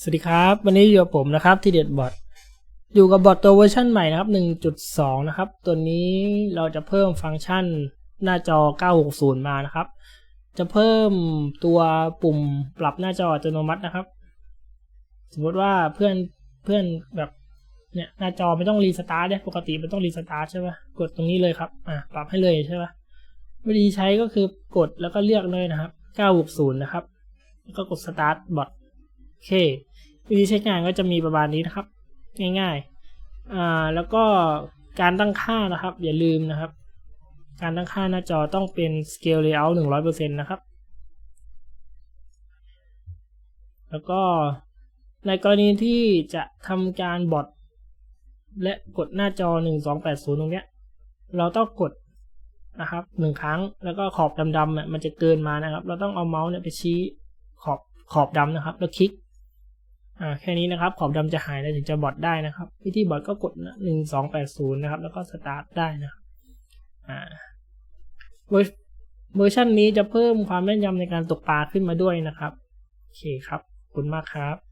สวัสดีครับ วันนี้อยู่กับผมนะครับที่เด็ดบอทอยู่กับบอทตัวเวอร์ชันใหม่นะครับ 1.2 นะครับ ตัวนี้เราจะเพิ่มฟังก์ชันหน้าจอ 960 มานะครับ จะเพิ่มตัวปุ่มปรับหน้าจออัตโนมัตินะครับ สมมติว่าเพื่อนเพื่อนแบบเนี่ยหน้าจอไม่ต้องรีสตาร์ทเนี่ยปกติมันต้องรีสตาร์ทใช่ปะกดตรงนี้เลยครับอะปรับให้เลยใช่ปะวิธีใช้ก็คือกดแล้วก็เลือกเลยนะครับ 960 นะครับ แล้วก็กดสตาร์ทบอท โอเค วิธีใช้งานก็จะมีประมาณนี้นะครับ ง่ายๆอ่าแล้วก็การตั้งค่านะครับ อย่าลืมนะครับ การตั้งค่าหน้าจอต้องเป็น scale layout 100%นะครับ แล้วก็ในกรณีที่จะทำการบอทและกดหน้าจอ 1280 ตรงเนี้ย เราต้องกดนะครับหนึ่งครั้งแล้วก็ขอบดำๆอะมันจะเกินมานะครับ เราต้องเอาเมาส์เนี่ยไปชี้ขอบขอบดำนะครับ แล้วคลิก อ่าแค่นี้นะครับ ขอบดำจะหายแล้วถึงจะบอทได้นะครับ วิธีบอทก็กดหนึ่งสองแปดศูนย์นะครับ แล้วก็สตาร์ทได้นะอ่าเวอร์เวอร์ชันนี้จะเพิ่มความแม่นยำในการตกปลาขึ้นมาด้วยนะครับ โอเคครับขอบคุณมากครับ